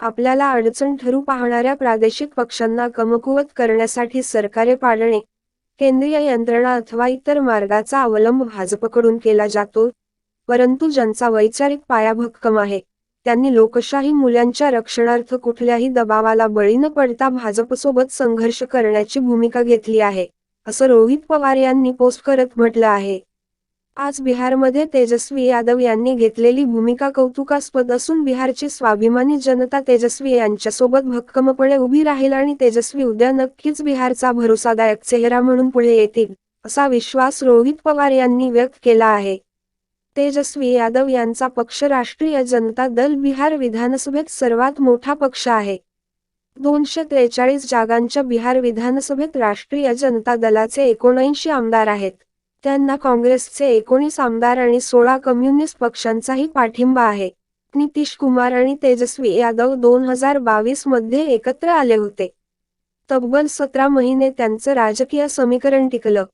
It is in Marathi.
आपल्याला अडचण ठरू पाहणाऱ्या प्रादेशिक पक्षांना कमकुवत करण्यासाठी सरकारे पाडणे केंद्रीय यंत्रणा अथवा इतर मार्गाचा अवलंब भाजपकडून केला जातो परंतु ज्यांचा वैचारिक पाया भक्कम आहे त्यांनी लोकशाही मूल्यांच्या रक्षणार्थ कुठल्याही दबावाला बळी न पडता भाजपसोबत संघर्ष करण्याची भूमिका घेतली आहे असं रोहित पवार यांनी पोस्ट करत म्हटलं आहे. आज बिहारमध्ये तेजस्वी यादव यांनी घेतलेली भूमिका कौतुकास्पद असून बिहारची स्वाभिमानी जनता तेजस्वी यांच्यासोबत भक्कमपणे उभी राहील आणि तेजस्वी उद्या नक्कीच बिहारचा भरोसादायक चेहरा म्हणून पुढे येतील असा विश्वास रोहित पवार यांनी व्यक्त केला आहे. तेजस्वी यादव यांचा पक्ष राष्ट्रीय जनता दल बिहार विधानसभेत सर्वात मोठा पक्ष आहे. दोनशे त्रेचाळीस जागांच्या बिहार विधानसभेत राष्ट्रीय जनता दलाचे एकोणऐंशी आमदार आहेत. त्यांना काँग्रेसचे एकोणीस आमदार आणि सोळा कम्युनिस्ट पक्षांचाही पाठिंबा आहे. नितीश कुमार आणि तेजस्वी यादव दोन हजार बावीसमध्ये एकत्र आले होते. तब्बल सतरा महिने त्यांचं राजकीय समीकरण टिकलं.